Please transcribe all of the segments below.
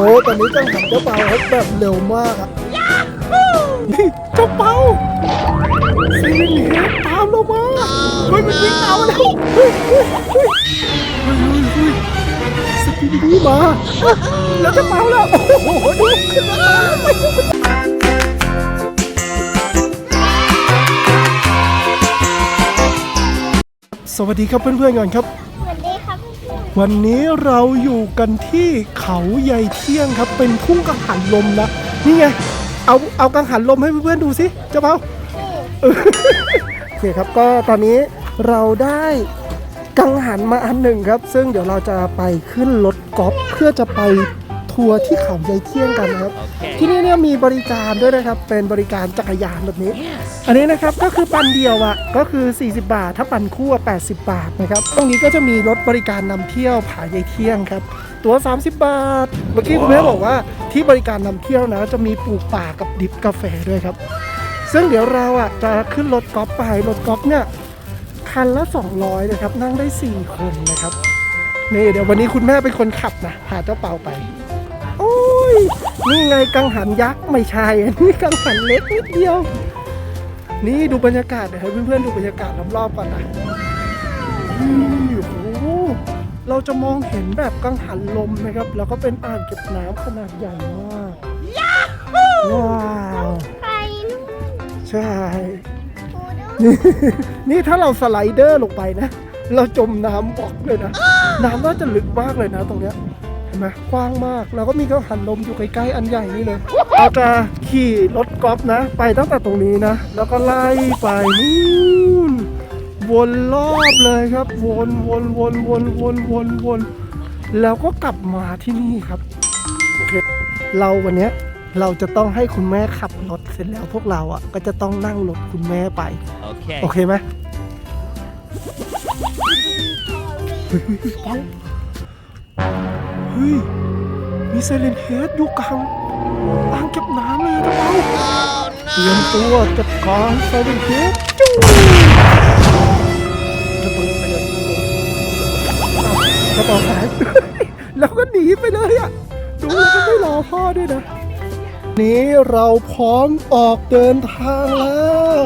อ้ตอนนี้กังหันเจ้าเปาครับแบบเร็วมากอะนี่เจ้าเปาซีลินเฮดตามเรามาเฮ้ยมันวิ่งตามมาแล้วเฮ้ยเฮ้ยเฮ้ยเฮ้ยเฮ้ยเฮ้ยสกินดีมาเอ้ยแล้วเจ้าเปาแล้วโอ้โหดูขึ้นมาแล้วสวัสดีครับเพื่อนๆก่อนครับ วันนี้เราอยู่กันที่เขาใหญ่เที่ยงครับ เป็นทุ่งกังหันลมนะนี่ไง เอาเอากังหันลมให้เพื่อนๆดูสิเจ้าเปาโอเคครับก็ตอนนี้เราได้กังหันมาอันหนึ่งครับ ซึ่งเดี๋ยวเราจะไปขึ้นรถกอล์ฟเพื่อจะไป ทัวร์ที่เขาใหญ่เที่ยงกันนะครับ ที่นี่เนี่ยมีบริการด้วยนะครับ เป็นบริการจักรยานแบบนี้ อันนี้นะครับก็คือปันเดียวอะก็คือ 40 บาท ถ้าปันคู่อะ80 บาทนะครับ ตรงนี้ก็จะมีรถบริการนำเที่ยวผาใหญ่เที่ยงครับ ตัว30 บาท เมื่อกี้คุณแม่บอกว่าที่บริการนำเที่ยวนะ จะมีปลูกป่ากับดิบกาแฟด้วยครับ ซึ่งเดี๋ยวเราอะจะขึ้นรถกอล์ฟไป รถกอล์ฟเนี่ยคันละ 200นะครับ นั่งได้ 4 คนนะครับนี่เดี๋ยววันนี้คุณแม่เป็นคนขับนะพาเจ้าเปาไปโอ้ย นี่ไงกังหันยักษ์ไม่ใช่อันนี้กังหันเล็กนิดเดียว นี่ดูบรรยากาศเดี๋ยวให้เพื่อนๆดูบรรยากาศรอบๆก่อนนะนี่โอ้โหเราจะมองเห็นแบบกังหันลมนะครับ แล้วก็เป็นอ่างเก็บน้ำขนาดใหญ่มากว้าวใครนู่นใช่ โอ้ดูนี่นี่ถ้าเราสไลเดอร์ลงไปนะ เราจมน้ำบอกเลยนะ น้ำน่าจะลึกมากเลยนะตรงเนี้ยเห็น ไหมกว้างมาก แล้วก็มีกังหันลมอยู่ใกล้ๆอันใหญ่นี่เลยเราจะขี่รถกอล์ฟนะ ไปตั้งแต่ตรงนี้นะ แล้วก็ไล่ไปนู่นวนรอบเลยครับ วนวนวนวนวนวนวนแล้วก็กลับมาที่นี่ครับโอเคเราวันเนี้ยเราจะต้องให้คุณแม่ขับรถเสร็จแล้วพวกเราอะก็จะต้องนั่งรถคุณแม่ไป Okay. โอเคไหมเฮ้ยเฮ้ยเฮ้ยเปาเฮ้ย มีเซเลนเฮดอยู่กลางอ่างเก็บน้ำเลยอะเปาเตรียมตัวจัดการเซเลนเฮดจู้ระเบิดไปเลยกระเป๋าหายแล้วก็หนีไปเลยอะดูก็ไม่รอพ่อด้วยนะนี้เราพร้อมออกเดินทางแล้ว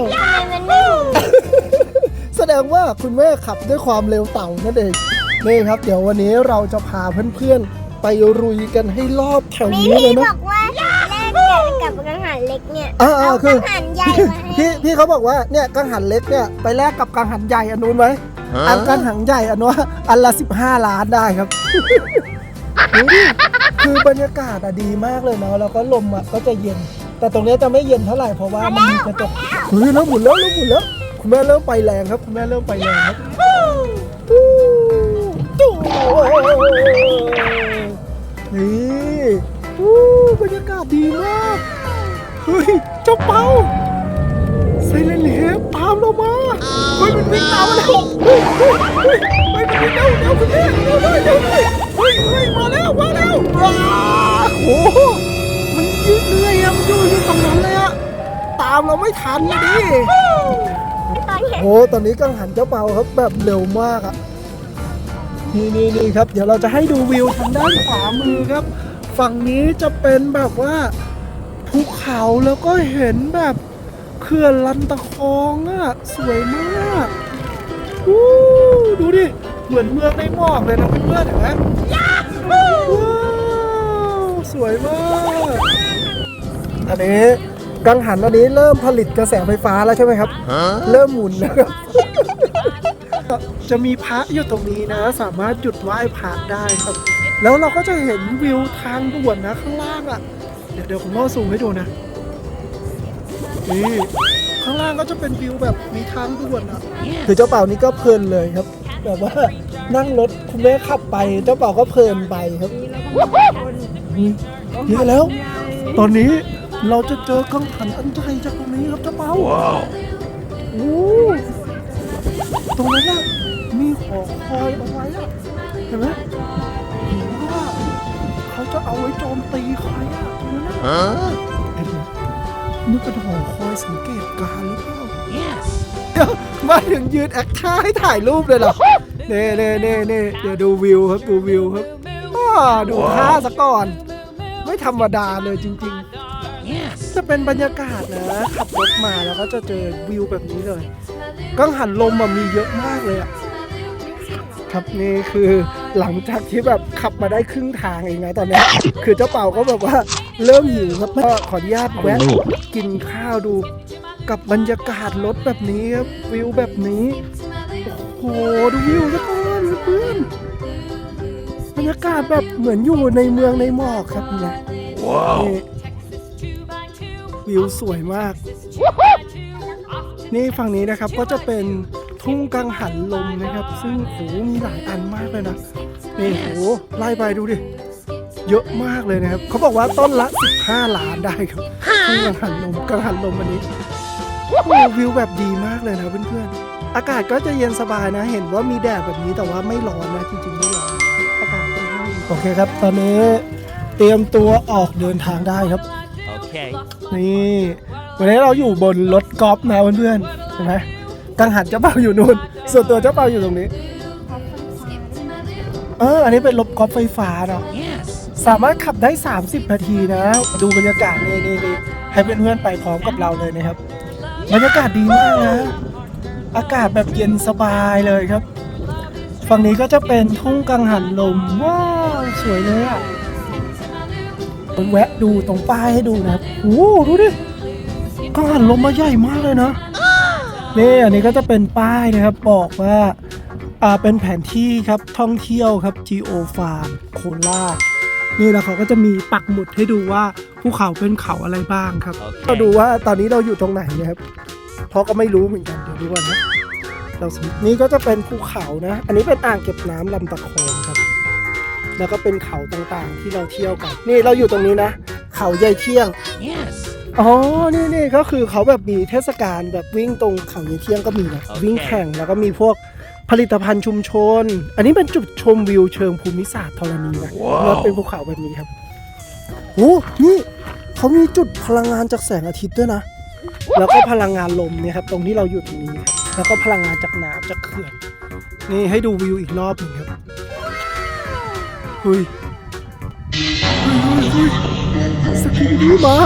แสดงว่าคุณแม่ขับด้วยความเร็วเต่านั่นเองนี่ครับ เดี๋ยววันนี้เราจะพาเพื่อนๆ ไปรุยกันให้รอบแถวมีนี้เลพี่ยบนะ อกว่าแลกกับกังหันเล็กเนี่ยอ่าๆเอาคือ กังหันใหญ่มาให้พี่พี่เขาบอกว่าเนี่ยกังหันเล็กเนี่ยไปแลกกับกังหันใหญ่อันนู้นไหมอันกังหันใหญ่อันนู้นอันละ 15 ล้านได้ครับดูดิคือบรรยากาศอะดีมากเลยเนาะแล้วก็ลมอะก็จะเย็น แต่ตรงเนี้ยจะไม่เย็นเท่าไหร่เพราะว่ามันมีกระจกเฮ้ยแล้วหมุนแล้วแล้วหมุนแล้วคุณแม่เริ่มไปแรงครับ คุณแม่เริ่มไปแรงครับตู้ตู้ นี่อู้บรรยากาศดีมาก เฮ้ย เจ้าเปาไซเลนเฮดตามเรามาเฮ้ยมันวิ่งตามมาแล้วเฮ้ยเฮ้ยเฮ้ยมันวิ่งเร็วเร็วคุณแม่เร็วเลยเร็วเลยเฮ้ยเฮ้ยมาแล้วมาแล้วว้าโอ้โหมันยืดเรื่อยอะมันอยู่อยู่ตรงนั้นเลยอะตามเราไม่ทันนะดิโอ้ตอนนี้กังหันเจ้าเปาครับแบบเร็วมากอะ นี่นี่นี่ครับ เดี๋ยวเราจะให้ดูวิวทางด้านขวามือครับ ฝั่งนี้จะเป็นแบบว่าภูเขาแล้วก็เห็นแบบเขื่อนลันตะคองอะสวยมากอู้ดูดิ เหมือนเมืองในหมอกเลยนะเพื่อนๆเห็นไหมว้าวสวยมาก อันนี้กังหันอันนี้เริ่มผลิตกระแสไฟฟ้าแล้วใช่ไหมครับ เริ่มหมุนนะครับ จะมีพระอยู่ตรงนี้นะ สามารถหยุดไหว้พระได้ครับ แล้วเราก็จะเห็นวิวทางด่วนนะข้างล่างอะ่ะ เดี๋ยวเดี๋ยวผมล่อซูมให้ดูนะนี่ข้างล่างก็จะเป็นวิวแบบมีทางด่วนอะคือเจ้าเป่านี่ก็เพลินเลยครับ แบบว่านั่งรถคุณแม่ขับไป เจ้าเป่าก็เพลินไปครับนี่เยอะแล้ว ตอนนี้เราจะเจอกังหันอันใหญ่จากตรงนี้ครับเจ้าเป่าโอ้ ตรงนั้นน่ะมีหอคอยเอาไว้อะเห็นไหมหรือว่าเขาจะเอาไว้โจมตีใครอะตรงนั้นน่ะเห็นไหมนี่เป็นหอคอยสังเกตการณ์หรือเปล่า Yes. เดี๋ยวมาถึงยืนแอคท่าให้ถ่ายรูปเลยเหรอเน่เน่เน่เน่เดี๋ยวดูวิวครับดูวิวครับอ้าดูท่าซะก่อน ไม่ธรรมดาเลยจริงๆจะเป็นบรรยากาศนะ ขับรถมาแล้วก็จะเจอวิวแบบนี้เลย กังหันลมอะมีเยอะมากเลยอะครับนี่คือหลังจากที่แบบขับมาได้ครึ่งทางเองนะตอนเนี้ยคือเจ้าเป่าก็แบบว่าเริ่มหิวครับก็ขออนุญาตแวะกินข้าวดูกับบรรยากาศรถแบบนี้ครับวิวแบบนี้โอ้โหดูวิวทุกคนเพื่อนบรรยากาศแบบเหมือนอยู่ในเมืองในหมอกครับนะนี่วิวสวยมาก นี่ฝั่งนี้นะครับก็จะเป็นทุ่งกังหันลมนะครับ ซึ่งโหมีหลายอันมากเลยนะนี่โหไล่ไปดูดิเยอะมากเลยนะครับ เขาบอกว่าต้นละ 15 ล้านได้ครับทุ่งกังหันลมกังหันลมอันนี้โอ้วิวแบบดีมากเลยนะเพื่อนๆอากาศก็จะเย็นสบายนะ เห็นว่ามีแดดแบบนี้แต่ว่าไม่ร้อนนะจริงๆไม่ร้อนอากาศค่อนข้างดีโอเคครับ ตอนนี้เตรียมตัวออกเดินทางได้ครับ Okay. นี่ วันนี้เราอยู่บนรถกอล์ฟนะเพื่อนๆเห็นไหมกังหันเจ้าเป่าอยู่นู่น ส่วนตัวเจ้าเป่าอยู่ตรงนี้ เออ อันนี้เป็นรถกอล์ฟไฟฟ้าเนาะ Yes. สามารถขับได้ 30 นาทีนะ ดูบรรยากาศนี่นี่นี่ให้เพื่อนๆไปพร้อมกับเราเลยนะครับ บรรยากาศดีมากนะ อากาศแบบเย็นสบายเลยครับ ฝั่งนี้ก็จะเป็นทุ่งกังหันลม ว้าวสวยเลยอะผมแวะดูตรงป้ายให้ดูนะครับโอ้โหดูดิ กังหันลมมาใหญ่มากเลยนะนี่อันนี้ก็จะเป็นป้ายนะครับบอกว่าอ่าเป็นแผนที่ครับท่องเที่ยวครับ Geo Farm โคราชนี่แล้วเขาก็จะมีปักหมุดให้ดูว่าภูเขาเป็นเขาอะไรบ้างครับโอเคก็ดูว่าตอนนี้เราอยู่ตรงไหนนะครับ เพราะก็ไม่รู้เหมือนกันเดี๋ยวดูก่อนนะเราสมมุตินี่ก็จะเป็นภูเขานะ อันนี้เป็นอ่างเก็บน้ำลำตะคองครับ แล้วก็เป็นเขาต่างๆที่เราเที่ยวกัน นี่เราอยู่ตรงนี้นะ เขาใยเที่ยง Yes. อ๋อ นี่นี่ก็คือเขาแบบมีเทศกาลแบบวิ่งตรงเขาเยเที่ยงก็มีนะโอเควิ่งแข่งแล้วก็มีพวกผลิตภัณฑ์ชุมชน อันนี้เป็นจุดชมวิวเชิงภูมิศาสตร์ธรณีนะแล้วเป็นภูเขาแบบนี้ครับโอ้นี่เขามีจุดพลังงานจากแสงอาทิตย์ด้วยนะ แล้วก็พลังงานลมเนี่ยครับตรงที่เราอยู่ตรงนี้ครับแล้วก็พลังงานจากน้ำจากเขื่อน นี่ให้ดูวิวอีกรอบหนึ่งครับเฮ้ยเฮ้ยเฮ้ยเฮ้ยสกินดีมา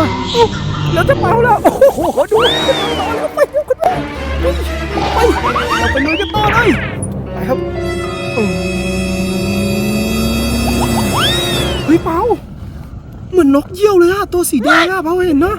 เราจะเมาแล้ว โอ้โห ดูเมาแล้วไปเดี๋ยวกันไปไปเราไปลุยกันต่อเลย ไปครับเฮ้ยเปาเหมือนนกเยี่ยวเลยอะตัวสีแดงอะเปาเห็นนะ